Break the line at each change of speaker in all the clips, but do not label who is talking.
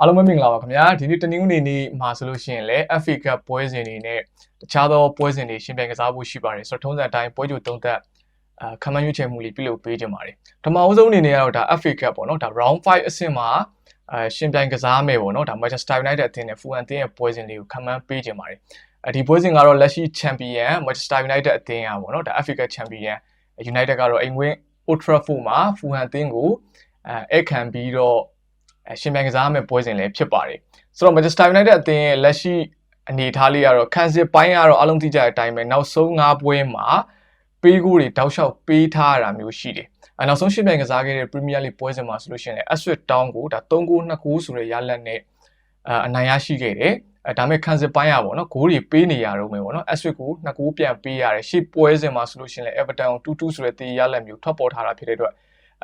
အားလုံးပဲမင်္ဂလာပါခင်ဗျာဒီနေ့တနင်္ဂနွေနေ့မှာဆိုလို့ရှိရင်လည်း FA Cup ပွဲစဉ်တွေနဲ့တခြားသောပွဲစဉ်တွေရှင်ပြိုင်ကစားဖို့ရှိပါတယ်ဆိုတော့ထုံးစံအတိုင်းပွဲကြိုသုံးသက်အာခမန်းရွေးချယ်မှုလေးပြုလုပ်ပေးကြပါမယ်ပထမအဆုံးအနေနဲ့ကတော့ဒါ FA Cup ပေါ့နော်ဒါ round 5အဆင့်မှာအာရှင်ပြိုင်ကစားမယ်ပေါ့နော်ဒါ Manchester United အသင်းနဲ့ Fulham အသင်းရဲ့ပွဲစဉ်လေးကိုခမန်းပေးကြပါတယ်အဲဒီပွဲစဉ်ကတော့လက်ရှိ Champion Manchester United အသင်းอ่ะပေါ့နော်ဒါ FA Cup Champion United ကတော့အိမ်ဝင် Old Trafford မှာ Fulham အသင်းကိုအဲအဲ့ခံပြီးတော့ ရှင်ပြိုင်ကစားမယ့်ပွဲစဉ်လည်းဖြစ်ပါတယ်ဆိုတော့ Manchester United အသင်းရဲ့လက်ရှိအနေအထားလေးကတော့ခံစစ်ပိုင်းကတော့အလုံးသိကြတဲ့အတိုင်းပဲနောက်ဆုံး၅ပွဲမှာပေးကူတွေတောက်လျှောက်ပေးထားရတာမျိုးရှိတယ်။အဲနောက်ဆုံးရှင်းပြိုင်ကစားခဲ့တဲ့ Premier League ပွဲစဉ်မှာဆိုလို့ရှိရင်လည်း Ipswich Town ကိုဒါ3ဂိုး2ဂိုးဆိုတဲ့ရလဒ်နဲ့အအနိုင်ရရှိခဲ့တယ်။အဲဒါမဲ့ခံစစ်ပိုင်းရပါတော့ဂိုးတွေပေးနေရတော့မယ်ပေါ့နော်။ Ipswich ကို2ဂိုးပြန်ပေးရတယ်။ရှေ့ပွဲစဉ်မှာဆိုလို့ရှိရင်လည်း Everton ကို2-2ဆိုတဲ့တေးရလဒ်မျိုးထွက်ပေါ်ထားတာဖြစ်တဲ့အတွက်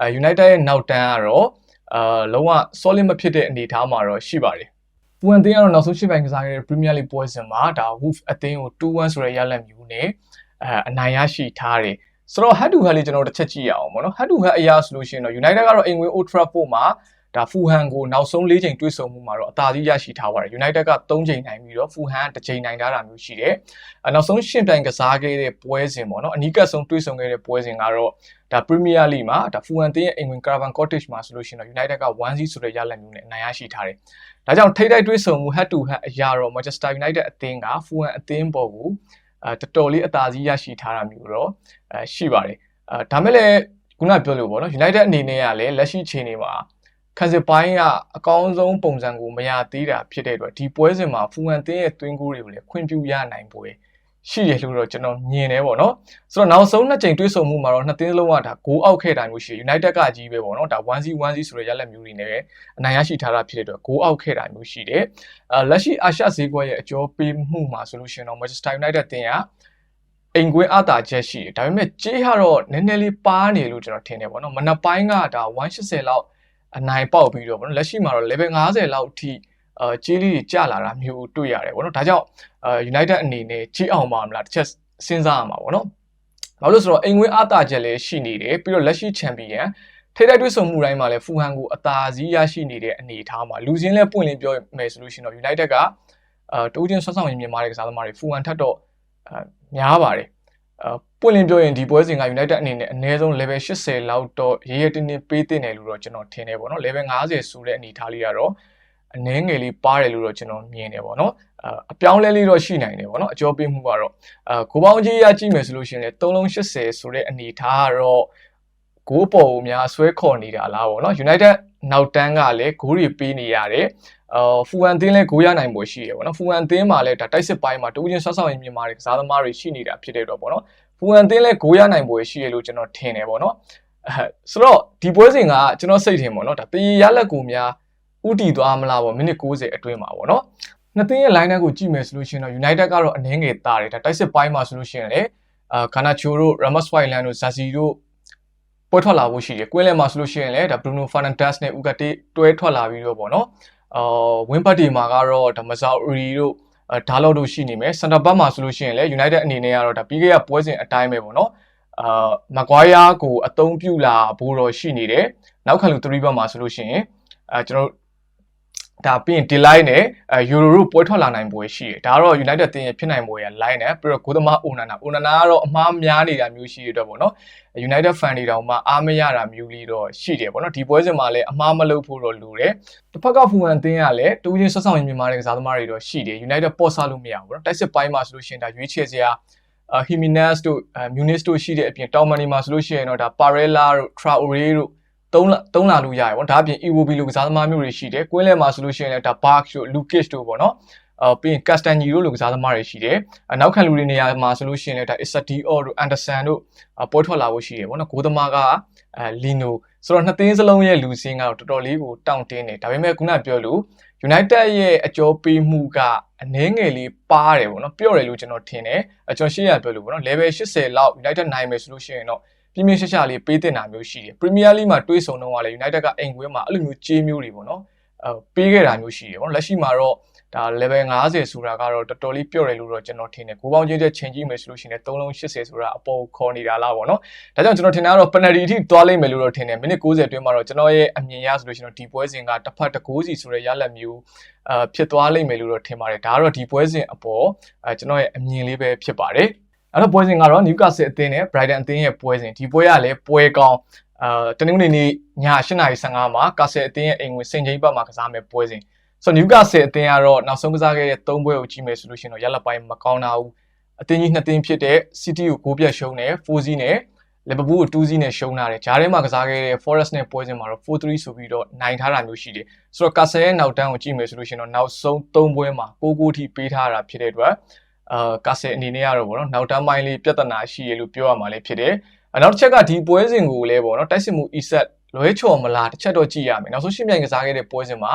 အဲ United ရဲ့နောက်တန်းကတော့ အာလုံးဝ solid မဖြစ်တဲ့အနေအထားမှာတော့ရှိပါတယ်။ပူအန်တင်းကတော့နောက်ဆုံးရှင်းပိုင်းကစားခဲ့တဲ့ Premier League ပွဲစဉ်မှာဒါ Wolf အသင်းကို2-1ဆိုတဲ့ရလဒ်မျိုးနဲ့အဲအနိုင်ရရှိထားတယ်။ဆိုတော့ head to head လေးကျွန်တော်တစ်ချက်ကြည့်ရအောင်ပေါ့နော် head to head အရာဆိုလို့ရှိရင်တော့ United ကတော့အိမ်ဝင် Old Trafford မှာ ဒါ Fulham ကိုနောက်ဆုံး၄ချိန်တွေ့ဆုံမှုမှာတော့အသာစီးရရှိထားပါတယ် United က3ချိန်နိုင်ပြီးတော့ Fulham တစ်ချိန်နိုင်ထားတာမျိုးရှိတယ်။အဲနောက်ဆုံးရှင်းပြိုင်ကစားခဲ့တဲ့ပွဲစဉ်ပေါ့နော်အနီးကပ်ဆုံးတွေ့ဆုံခဲ့တဲ့ပွဲစဉ်ကတော့ဒါ Premier League မှာဒါ Fulham တင်းရဲ့အိမ်ဝင် Craven Cottage မှာဆိုလို့ရှိရင်တော့ United က1-0ဆိုတဲ့ရလဒ်မျိုးနဲ့အနိုင်ရရှိထားတယ်။ဒါကြောင့်ထိတိုက်တွေ့ဆုံမှု head to head အရာတော့ Manchester United အသင်းက Fulham အသင်းပေါ်ကိုအဲတော်တော်လေးအသာစီးရရှိထားတာမျိုးတော့အဲရှိပါတယ်။အဲဒါမဲ့လည်းခုနပြောလို့ပေါ့နော် United အနေနဲ့ကလည်းလက်ရှိအချိန်တွေမှာ ခံစစ်ပိုင်းကအကောင်းဆုံးပုံစံကိုမရသေးတာဖြစ်တဲ့အတွက်ဒီပွဲစဉ်မှာဖူဟန်တင်းရဲ့သွင်းကိုတွေကိုလည်းခွင့်ပြုရနိုင်ပွဲရှိရလို့တော့ကျွန်တော်မြင်တယ်ပေါ့နော်ဆိုတော့နောက်ဆုံးနှစ်ကြိမ်တွေ့ဆုံမှုမှာတော့နှစ်သင်းလုံးကဒါဂိုးအောက်ခဲ့တာမျိုးရှိ United ကကြီးပဲပေါ့နော်ဒါ1-0 1-0ဆိုတဲ့ရလက်မျိုးတွေနဲ့အနိုင်ရရှိထားတာဖြစ်တဲ့အတွက်ဂိုးအောက်ခဲ့တာမျိုးရှိတယ်အဲလက်ရှိအာရှဈေးကွက်ရဲ့အကျော်ပေးမှုမှာဆိုလို့ရှိရင်တော့ Manchester United တင်ကအိမ်ကွင်းအတာချက်ရှိတယ်ဒါပေမဲ့ကြေးကတော့နည်းနည်းလေးပါးနေလို့ကျွန်တော်ထင်တယ်ပေါ့နော်မနက်ပိုင်းကဒါ180လောက် အနိုင်ပေါက်ပြီးတော့ဗောနော်လက်ရှိမှာတော့ level 50လောက်အထိအာကြီးလေးကြီးကျလာတာမျိုးတွေ့ရတယ်ဗောနော်ဒါကြောင့်အာ United အနေနဲ့ကြီးအောင်ပါမလားတစ်ချက်စဉ်းစားရမှာဗောနော်ဘာလို့ဆိုတော့အိမ်ဝင်အတာချက်လည်းရှိနေတယ်ပြီးတော့လက်ရှိချန်ပီယံထိတိုက်တွေ့ဆုံမှုတိုင်းမှာလည်းဖူဟန်ကိုအသာစီးရရှိနေတဲ့အနေအထားမှာလူစင်းလည်းပွင့်လင်းပြောမယ်ဆိုလို့ရှိရင်တော့ United ကအာတိုးချင်းဆွမ်းဆောင်ရည်မြန်မာတွေကစားသမားတွေဖူဟန်ထက်တော့အာများပါတယ်အာ ပွင့်လင်းပြောရင်ဒီပွဲစဉ်က United အနေနဲ့အနည်းဆုံး level 80လောက်တော့ရေးရတင်းတင်းပေးတင်တယ်လို့တော့ကျွန်တော်ထင်တယ်ပေါ့နော် level 50ဆိုတဲ့အနေအထားလေးကတော့အနည်းငယ်လေးပါတယ်လို့တော့ကျွန်တော်မြင်တယ်ပေါ့နော်အပြောင်းလဲလေးတော့ရှိနိုင်တယ်ပေါ့နော်အကျော်ပေးမှုကတော့အကိုပေါင်းကြီးရကြည့်မယ်ဆိုလို့ရှိရင်လည်း3လုံး80ဆိုတဲ့အနေအထားကတော့ဂိုးပေါ်ကိုများဆွဲခေါ်နေတာလားပေါ့နော် United နောက်တန်းကလည်းဂိုးတွေပေးနေရတယ် အာဖူဟန်တင်းလည်းဂိုးရနိုင်ဖို့ရှိတယ်ပေါ့နော်ဖူဟန်တင်းမှာလည်းဒါတိုက်စစ်ပိုင်းမှာတူးချင်းဆွဆောက်ရင်မြန်မာတွေကစားသမားတွေရှိနေတာဖြစ်တဲ့တော့ပေါ့နော်ဖူဟန်တင်းလည်းဂိုးရနိုင်ဖို့ရှိရလို့ကျွန်တော်ထင်တယ်ပေါ့နော်အဲဆိုတော့ဒီပွဲစဉ်ကကျွန်တော်စိတ်ထင်ပေါ့နော်ဒါတည်ရလက်ကိုများဥတီသွားမလားပေါ့မိနစ်60အတွင်းမှာပေါ့နော်နှစ်သင်းရဲ့ line ကိုကြည့်မယ်ဆိုလို့ရှိရင်တော့ United ကတော့အနည်းငယ်တာတယ်ဒါတိုက်စစ်ပိုင်းမှာဆိုလို့ရှိရင်လည်းအာကာနာချိုတို့ Ramos Wyland တို့ Zazi တို့ပွဲထွက်လာဖို့ရှိတယ်ကွင်းလယ်မှာဆိုလို့ရှိရင်လည်းဒါ Bruno Fernandes နဲ့ Ugarte တွဲထွက်လာပြီးတော့ပေါ့နော် အာဝင်းပတ်တီမှာကတော့ဒါမဇာအူရီတို့ဒါလောက်တို့ရှိနေမယ်စင်တာဘက်မှာဆိုလို့ရှိရင်လည်း United အနေနဲ့ကတော့ဒါပြီးခဲ့ရပွဲစဉ်အတိုင်းပဲပေါ့နော်အာမကွာယာကိုအသုံးပြုလာဖို့တော့ရှိနေတယ်နောက်ခံလူ3ဘက်မှာဆိုလို့ရှိရင်အဲကျွန်တော် ဒါပြီးရင် delay နဲ့အဲ euro တို့ပွဲထွက်လာနိုင်ပွဲရှိတယ်ဒါကတော့ United တင်ရဖြစ်နိုင်ပွဲရ line နဲ့ပြီးတော့ဂိုးသမား Onana Onana ကတော့အမှားများနေတာမျိုးရှိရတော့ပေါ့နော် United fan တွေတောင်မှအားမရတာမျိုးလေးတော့ရှိတယ်ပေါ့နော်ဒီပွဲစဉ်မှာလည်းအမှားမလုပ်ဖို့တော့လိုတယ်တစ်ဖက်ကဖူဟန်တင်းကလည်းတူးချင်းဆက်ဆောင်ရင်မြန်မာတွေကစားသမားတွေတော့ရှိတယ် United ပေါ့ဆလို့မရဘူးပေါ့နော်တိုက်စစ်ပိုင်းမှာဆိုလို့ရှိရင်ဒါရွေးချယ်စရာအာ Jimenez တို့ Muniz တို့ရှိတဲ့အပြင် Tomani မှာဆိုလို့ရှိရင်တော့ဒါ Parella တို့ Traore တို့ သုံးလာသုံးလာလို့ရတယ်ပေါ့ဒါအပြင် EWB လို့ကစားသမားမျိုးတွေရှိတယ်ကွင်းလဲမှာဆိုလို့ရှိရင်လည်းဒါ Bark တို့ Lucas တို့ပေါ့နော်အော်ပြီးရင် Castanji တို့လိုကစားသမားတွေရှိတယ်အနောက်ခံလူတွေနေရာမှာဆိုလို့ရှိရင်လည်းဒါ Isadior တို့ Anderson တို့ပွဲထွက်လာဖို့ရှိတယ်ပေါ့နော်ဂိုးသမားကအဲ Lino ဆိုတော့နှစ်သင်းစလုံးရဲ့လူစင်းကတော့တော်တော်လေးကိုတောင့်တင်းနေဒါပေမဲ့ခုနပြောလို့ United ရဲ့အကျော်ပေးမှုကအနည်းငယ်လေးပါတယ်ပေါ့နော်ပြော့တယ်လို့ကျွန်တော်ထင်တယ်အကျော်ရှေ့ရပြောလို့ပေါ့နော် level 80လောက် United နိုင်မယ်ဆိုလို့ရှိရင်တော့ ပြင်းပြင်းရှက်ရှက်လေးပေးတင်တာမျိုးရှိတယ်ပရီးမီးယားလိမှာတွေးဆုံတော့ကလည်း United ကအိမ်ကွင်းမှာအဲ့လိုမျိုးကြေးမျိုးတွေပေါ့နော်အဲပေးခဲ့တာမျိုးရှိတယ်ပေါ့နော်လက်ရှိမှာတော့ဒါ level 50ဆိုတာကတော့တော်တော်လေးပြော့တယ်လို့တော့ကျွန်တော်ထင်တယ်ကိုပေါင်းချင်းတဲ့ချိန်ကြည့်မယ်ဆိုလို့ရှိရင်3လုံး80ဆိုတာအပေါ်ခေါ်နေတာလားပေါ့နော်ဒါကြောင့်ကျွန်တော်ထင်တာကတော့ penalty အထိသွားလိမ့်မယ်လို့တော့ထင်တယ်မိနစ်90အတွင်းမှာတော့ကျွန်တော်ရဲ့အမြင်ရဆိုလို့ရှိရင်တော့ဒီပွဲစဉ်ကတစ်ဖက်တစ်ကိုးစီဆိုတဲ့ရလဒ်မျိုးအာဖြစ်သွားလိမ့်မယ်လို့တော့ထင်ပါတယ်ဒါကတော့ဒီပွဲစဉ်အပေါ်အဲကျွန်တော်ရဲ့အမြင်လေးပဲဖြစ်ပါတယ် အဲ့တော့ပွဲစဉ်ကတော့ Newcastle အသင်းနဲ့ Brighton အသင်းရဲ့ပွဲစဉ်ဒီပွဲကလည်းပွဲကောင်းအာတနင်္ဂနွေနေ့ည8:15မှာကာဆယ်အသင်းရဲ့အိမ်ဝင်စင်ချိန်ပတ်မှာကစားမယ့်ပွဲစဉ်ဆိုတော့ Newcastle အသင်းကတော့နောက်ဆုံးကစားခဲ့တဲ့၃ပွဲကိုကြည့်မယ်ဆိုလို့ရှိရင်တော့ရလပိုင်းမကောင်းတာဘူးအသင်းကြီးနှစ်သင်းဖြစ်တဲ့ City ကို9ပြတ်ရှုံးတယ်4-0နဲ့ Liverpool ကို2-0နဲ့ရှုံးထားတယ်ဂျားထဲမှာကစားခဲ့တဲ့ Forest နဲ့ပွဲစဉ်မှာတော့4-3ဆိုပြီးတော့နိုင်ထားတာမျိုးရှိတယ်ဆိုတော့ Castle ရဲ့နောက်တန်းကိုကြည့်မယ်ဆိုလို့ရှိရင်တော့နောက်ဆုံး၃ပွဲမှာ6-6ထိပေးထားတာဖြစ်တဲ့အတွက် အာကာဆယ်အနေနဲ့ကတော့ဗောနော်နောက်တန်းပိုင်းလေးပြဿနာရှိရလို့ပြောရမှာလေးဖြစ်တယ်။နောက်တစ်ချက်ကဒီပွဲစဉ်ကိုလည်းဗောနော်တိုက်စစ်မှု ESET လွဲချော်မလားတစ်ချက်တော့ကြည့်ရမယ်။နောက်ဆုံးရှင်းပြိုင်ကစားခဲ့တဲ့ပွဲစဉ်မှာ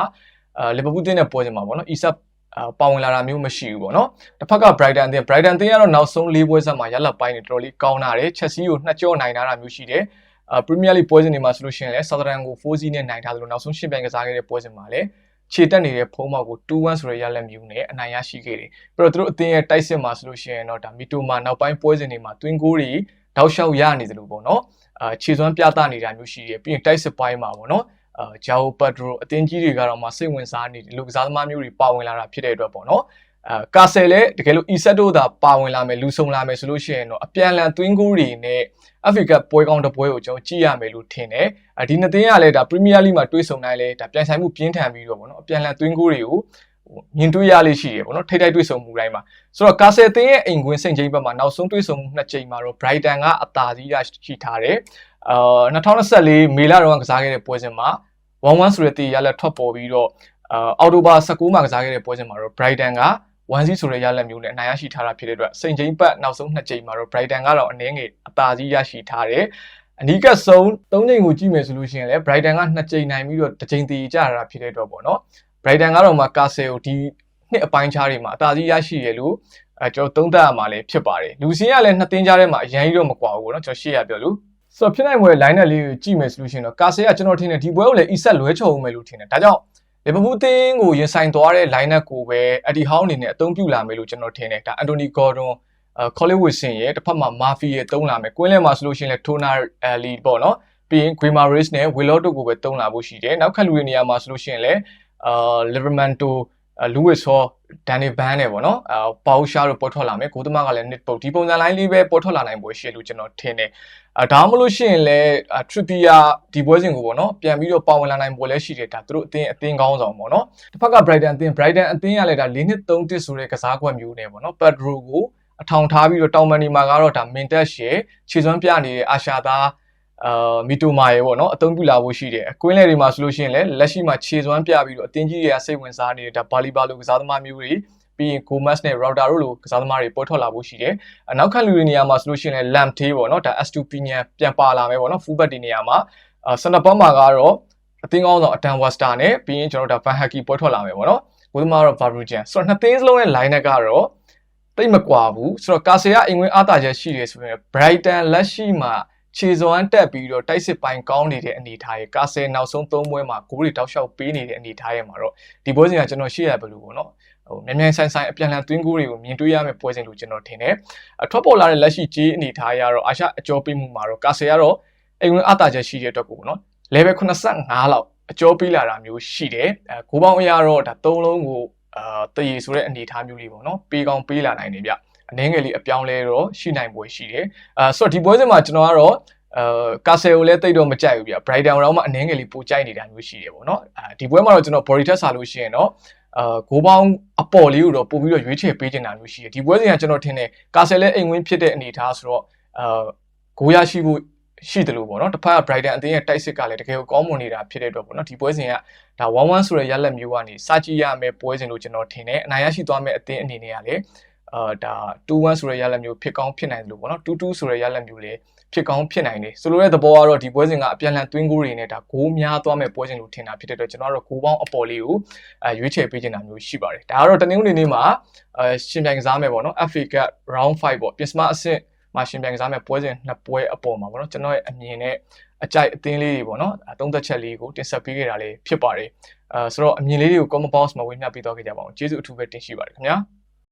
အာလီဗာပူးတင်းတဲ့ပွဲစဉ်မှာဗောနော် ESET အာပါဝင်လာတာမျိုးမရှိဘူးပေါ့နော်တစ်ဖက်က Brighton အသင်း Brighton အသင်းကတော့နောက်ဆုံး၄ပွဲဆက်မှာရလတ်ပိုင်းနေတော်တော်လေးကောင်းလာတယ် Chelsea ကိုနှစ်ကြောနိုင်ထားတာမျိုးရှိတယ်အာ Premier League ပွဲစဉ်တွေမှာဆိုလို့ရှိရင်လည်း Southampton ကို4-0နဲ့နိုင်ထားသလိုနောက်ဆုံးရှင်းပြိုင်ကစားခဲ့တဲ့ပွဲစဉ်မှာလည်း ခြေတက်နေတဲ့ဖုံးမောက်ကို2-1ဆိုတဲ့ရလက်မျိုးနဲ့အနိုင်ရရှိခဲ့တယ်။ပြီးတော့သူတို့အသင်းရဲ့တိုက်စစ်မှာဆိုလို့ရှိရင်တော့ဒါမီတိုမာနောက်ပိုင်းပွဲစဉ်တွေမှာတွင်းကိုတွေတောက်လျှောက်ရနေသလိုပေါ့နော်။အာခြေစွမ်းပြသနေတာမျိုးရှိတယ်။ပြီးရင်တိုက်စစ်ပိုင်းမှာပေါ့နော်။အာဂျာအိုပတ်ဒရိုအသင်းကြီးတွေကတော့မှစိတ်ဝင်စားနေတယ်လူကစားသမားမျိုးတွေပါဝင်လာတာဖြစ်တဲ့အတွက်ပေါ့နော်။အာကာဆယ်လည်းတကယ်လို့ e-set တို့သာပါဝင်လာမယ်လူဆုံလာမယ်ဆိုလို့ရှိရင်တော့အပြန်လန်တွင်းကိုတွေနဲ့ Africa ပွဲကောင်းတစ်ပွဲကိုကျွန်တော်ကြည့်ရမယ်လို့ထင်တယ်။ဒီနှစ်သင်းကလည်းဒါ Premier League မှာတွေးဆုံနိုင်လဲဒါပြန်ဆိုင်မှုပြင်းထန်ပြီးတော့ဗောနော်အပြန်လန်သွင်းကိုတွေကိုမြင်တွေ့ရလေးရှိရပေါ့နော်ထိတိုက်တွေ့ဆုံမှုတိုင်းမှာဆိုတော့ကာဆယ်သင်းရဲ့အိမ်ကွင်းစိန်ချိန်ဘက်မှာနောက်ဆုံးတွေ့ဆုံမှုနှစ်ချိန်မှာတော့ Brighton ကအသာစီးရရှိထားတယ်အာ2024မေလတုန်းကကစားခဲ့တဲ့ပွဲစဉ်မှာ1-1ဆိုတဲ့တည်ရလက်ထွက်ပေါ်ပြီးတော့အာအော်တိုဘာ19မှာကစားခဲ့တဲ့ပွဲစဉ်မှာတော့ Brighton က 1စီဆိုတဲ့ရလက်မျိုးနဲ့အနိုင်ရရှိထားတာဖြစ်တဲ့အတွက်စိန်ချိန်ပတ်နောက်ဆုံးနှစ်ချိန်မှာတော့ Brighton ကတော့အနည်းငယ်အသာစီးရရှိထားတယ်အနီးကပ်ဆုံး၃ချိန်ကိုကြည့်မယ်ဆိုလို့ရှိရင်လည်း Brighton က2ချိန်နိုင်ပြီးတော့တစ်ချိန်တည်ကြရတာဖြစ်တဲ့အတွက်ပေါ့နော် Brighton ကတော့မှ Castle ကိုဒီနှစ်အပိုင်းခြားတွေမှာအသာစီးရရှိရလို့အဲကျွန်တော်သုံးသပ်ရမှာလည်းဖြစ်ပါတယ်လူစင်းကလည်းနှစ်သင်းကြားထဲမှာအရင်ကြီးတော့မကွာဘူးပေါ့နော်ကျွန်တော်ရှေ့ရပြောလို့ဆိုတော့ဖြစ်နိုင်ပွဲ line လေးကိုကြည့်မယ်ဆိုလို့ရှိရင်တော့ Castle ကကျွန်တော်ထင်တယ်ဒီပွဲကိုလည်း ESET လွဲချော်ဦးမယ်လို့ထင်တယ်ဒါကြောင့် လီဗာပူးတင်းကိုရင်ဆိုင်သွားတဲ့ line up ကိုပဲအဒီဟောင်းအနေနဲ့အသုံးပြုလာမယ်လို့ကျွန်တော်ထင်တယ်ဒါအန်တိုနီဂေါ်ဒွန်ခေါ်လီဝစ်ဆင်ရဲ့တစ်ဖက်မှာမာဖီရဲ့တုံးလာမယ်ကွင်းလဲမှာဆိုလို့ရှိရင်လည်းထိုနာအလီပေါ့နော်ပြီးရင်ဂွေမာရစ်နဲ့ဝီလော့တို့ကိုပဲတုံးလာဖို့ရှိတယ်နောက်ခက်လူတွေနေရာမှာဆိုလို့ရှိရင်လည်းအာလီဗာမန်တို လူဝစ်ဆောဒန်နီဘန်နဲ့ပေါ့နော်အာပေါရှာတို့ပေါ်ထွက်လာမယ်ကိုသမားကလည်း nit ပုတ်ဒီပုံစံလိုင်းလေးပဲပေါ်ထွက်လာနိုင်ပွဲရှိလို့ကျွန်တော်ထင်တယ်အာဒါမှမလို့ရှိရင်လည်းထရီပီယာဒီပွဲစဉ်ကိုပေါ့နော်ပြန်ပြီးတော့ပါဝင်လာနိုင်ပွဲလည်းရှိတယ်ဒါသူတို့အသင်းအသင်းကောင်းဆောင်ပေါ့နော်တစ်ဖက်က Brighton အသင်း Brighton အသင်းကလည်းဒါ၄နှစ်3တစ်ဆိုတဲ့ကစားကွက်မျိုးနဲ့ပေါ့နော် Pedro ကိုအထောင်ထားပြီးတော့တောင်မန်နီမှာကတော့ဒါမင်တက်ရှယ်ခြေစွမ်းပြနေတဲ့အာရှာသား အာမီတိုမာရေပေါ့နော်အသုံးပြုလာဖို့ရှိတယ်အကွင်းလေတွေမှာဆိုလို့ရှိရင်လည်းလက်ရှိမှာခြေစွမ်းပြပြီးတော့အတင်းကြီးတွေကစိတ်ဝင်စားနေတဲ့ဒါဘာလီဘာလိုကစားသမားမျိုးတွေပြီးရင် Gomez နဲ့ Router တို့လိုကစားသမားတွေပေါ်ထွက်လာဖို့ရှိတယ်။နောက်ခံလူတွေနေရာမှာဆိုလို့ရှိရင်လည်း Lamp Tay ပေါ့နော်ဒါ Estupinian ပြန်ပါလာမယ်ပေါ့နော် Fullback ဒီနေရာမှာအာ Center back မှာကတော့အသင်းကောင်းဆောင်အတန်ဝက်စတာနဲ့ပြီးရင်ကျွန်တော်တို့ဒါ Van Haki ပေါ်ထွက်လာမယ်ပေါ့နော်။ဘုသမားတော့ Vabrujan ဆိုတော့နှစ်သင်းစလုံးရဲ့ line up ကတော့တိတ်မကွာဘူးဆိုတော့ကာဆီယာအိမ်ဝင်အားတာချက်ရှိတယ်ဆိုရင် Brighton လက်ရှိမှာ ခြေစွမ်းတက်ပြီးတော့တိုက်စစ်ပိုင်းကောင်းနေတဲ့အနေအထားရဲ့ကာဆယ်နောက်ဆုံး၃ပွဲမှာဂိုးတွေတောက်လျှောက်ပေးနေတဲ့အနေအထားရဲ့မှာတော့ဒီပွဲစဉ်ကကျွန်တော်ရှေ့ရဘယ်လိုပေါ့နော်ဟိုမြန်မြန်ဆိုင်ဆိုင်အပြန်လန်သွင်းကိုတွေကိုမြင်တွေ့ရမယ့်ပွဲစဉ်လို့ကျွန်တော်ထင်တယ်အထွက်ပေါ်လာတဲ့လက်ရှိကြီးအနေထားရတော့အာရှအကျော်ပေးမှုမှာတော့ကာဆယ်ကတော့အိမ်ဝင်အားတာချက်ရှိတဲ့အတွက်ကိုပေါ့နော် level 85လောက်အကျော်ပေးလာတာမျိုးရှိတယ်အဲဂိုးပေါင်းအရာတော့ဒါ၃လုံးကိုအာတည်ဆိုတဲ့အနေအထားမျိုးလေးပေါ့နော်ပေးကောင်းပေးလာနိုင်တယ်ဗျ အနည်းငယ်လေးအပြောင်းလဲတော့ရှိနိုင်ပွဲရှိတယ်အာဆိုတော့ဒီပွဲစဉ်မှာကျွန်တော်ကတော့အာကာဆယ်ကိုလည်းတိတ်တော့မကြိုက်ဘူးဗျ Brighton တော့မှအနည်းငယ်လေးပိုကြိုက်နေတာမျိုးရှိတယ်ပေါ့နော်အာဒီပွဲမှာတော့ကျွန်တော် body test ဆာလို့ရှိရင်တော့အာဂိုးပေါင်းအပေါ်လေးကိုတော့ပို့ပြီးတော့ရွေးချယ်ပေးနေတာမျိုးရှိတယ်ဒီပွဲစဉ်ကကျွန်တော်ထင်တယ်ကာဆယ်လည်းအိမ်ဝင်းဖြစ်တဲ့အနေအထားဆိုတော့အာဂိုးရရှိဖို့ရှိတယ်လို့ပေါ့နော်တစ်ဖက်က Brighton အသင်းရဲ့တိုက်စစ်ကလည်းတကယ်ကိုကောင်းမွန်နေတာဖြစ်တဲ့အတွက်ပေါ့နော်ဒီပွဲစဉ်ကဒါ1-1ဆိုတဲ့ရလက်မျိုးကနေစကြည့်ရမယ်ပွဲစဉ်လို့ကျွန်တော်ထင်တယ်အနိုင်ရရှိသွားမယ့်အသင်းအနေနဲ့ကလည်း အာဒါ2-1ဆိုတဲ့ရလက်မျိုးဖြစ်ကောင်းဖြစ်နိုင်တယ်လို့ပေါ့နော်2-2ဆိုတဲ့ရလက်မျိုးလည်းဖြစ်ကောင်းဖြစ်နိုင်တယ်ဆိုလိုတဲ့သဘောကတော့ဒီပွဲစဉ်ကအပြန်လန်သွင်းဂိုးတွေနဲ့ဒါဂိုးများသွားမဲ့ပွဲစဉ်လို့ထင်တာဖြစ်တဲ့အတွက်ကျွန်တော်တို့ဂိုးပေါင်းအပေါ်လေးကိုအဲရွေးချယ်ပေးချင်တာမျိုးရှိပါတယ်ဒါကတော့တနင်္ဂနွေနေ့မှာအဲရှင်ပြိုင်ကစားမယ်ပေါ့နော် FA Cup Round 5ပေါ့ပြင်စမအဆင့်မှာရှင်ပြိုင်ကစားမဲ့ပွဲစဉ်နှစ်ပွဲအပေါ်မှာပေါ့နော်ကျွန်တော်ရဲ့အမြင်နဲ့အကြိုက်အသင်းလေးတွေပေါ့နော်အသုံးသက်ချက်လေးကိုတင်ဆက်ပေးခဲ့တာလေးဖြစ်ပါတယ်အဲဆိုတော့အမြင်လေးတွေကို comment box မှာဝေမျှပေးသွားခဲ့ကြပါအောင်ကျေးဇူးအထူးပဲတင်ရှိပါတယ်ခင်ဗျာ